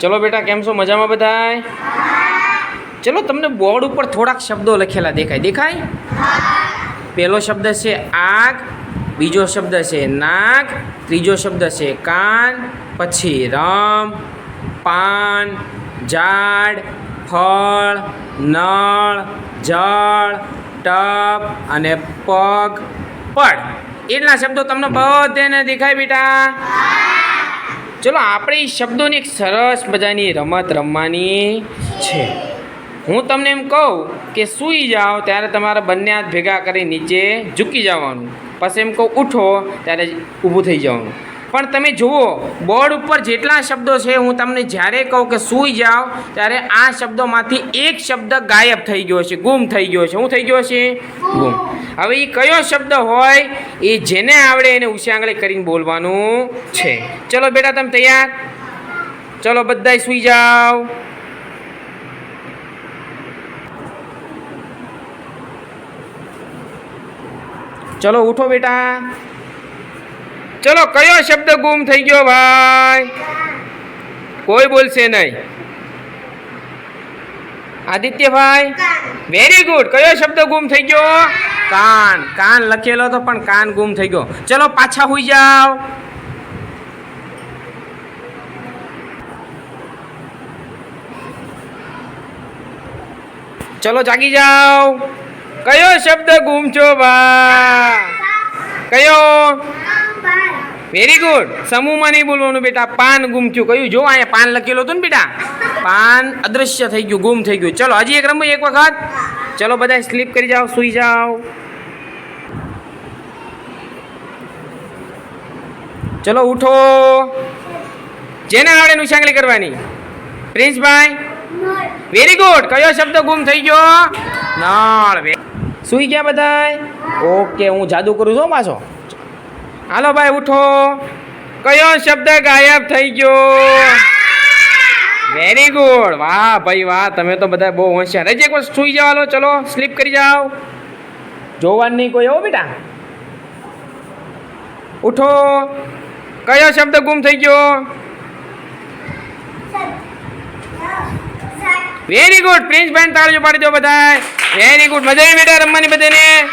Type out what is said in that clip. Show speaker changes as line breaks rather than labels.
ચલો બેટા, કેમ છો? મજામાં બધાય? ચલો, તમને બોર્ડ ઉપર થોડાક શબ્દો લખેલા દેખાય. દેખાય? પહેલો શબ્દ છે આગ, બીજો શબ્દ છે નાક, ત્રીજો શબ્દ છે કાન, પછી રમ, પાન, ઝાડ, ફળ, નળ, જળ, ટપ અને પગ. પડ. એટલા શબ્દો તમને બધાને દેખાય બેટા. ચલો, આપણે શબ્દોની એક સરસ મજાની રમત રમવાની છે. હું તમને એમ કહું કે સૂઈ જાઓ ત્યારે તમારા બંને હાથ ભેગા કરી નીચે ઝૂકી જવાનું. પછી એમ કહું, ઉઠો ત્યારે ઊભું થઈ જવાનું. પણ તમે જુઓ, બોર્ડ ઉપર જેટલા શબ્દો છે, હું તમને જ્યારે કહું કે સૂઈ જાઓ, ત્યારે આ શબ્દોમાંથી એક શબ્દ ગાયબ થઈ ગયો છે, ગુમ થઈ ગયો છે. શું થઈ ગયો છે? ગુમ. હવે એ કયો શબ્દ હોય એ જેને આવડે એને ઉછાંગળી કરીને બોલવાનું છે. ચલો બેટા, તમે તૈયાર? ચલો બધાય સૂઈ જાઓ. ચલો ઉઠો બેટા. ચલો, કયો શબ્દ ગુમ થઈ ગયો ભાઈ? કોઈ બોલશે નહીં. આદિત્યભાઈ વેરી ગુડ કયો શબ્દ ગુમ થઈ ગયો? કાન. કાન લખેલો તો પણ કાન ગુમ થઈ ગયો. ચલો, પાછા હોઈ જાઓ. ચલો, જાગી જાઓ. કયો શબ્દ ગુમ છો બા કયો? વેરી ગુડ સમૂહમાં નહીં બોલવાનું બેટા. પાન ગુમ થયું. કયું? જો, અહીંયા પાન લખેલું હતું ને બેટા. પાન અદૃશ્ય થઈ ગયું, ગુમ થઈ ગયું. ચલો, હજી એક રમવું, એક વખત. ચલો બધા સ્લીપ કરી જાઓ, સૂઈ જાઓ. ચલો, ઉઠો. જેને આવડે નુશાંગલી કરવાની? પ્રિન્સભાઈ? વેરી ગુડ કયો શબ્દ ગુમ થઈ ગયો? નળ. સૂઈ ગયા બધાય? ઓકે હું જાદુ કરું છું પાછો. હાલો ભાઈ, ઉઠો. કયો શબ્દ ગાયબ થઈ ગયો? વેરી ગુડ વાહ ભાઈ, વાહ, તમે તો બધા બહુ હોશિયાર. હજી એક વાર સૂઈ જવાનો, ચલો સ્લીપ કરી જાઓ. જોવાનું નહીં કોઈ હો બેટા? ઉઠો. કયો શબ્દ ગુમ થઈ ગયો? વેરી ગુડ પ્રિન્સ બેન તાળીઓ પાડી દો બધા વેરી ગુડ મજા આવી બેટા રમવાની બધાને?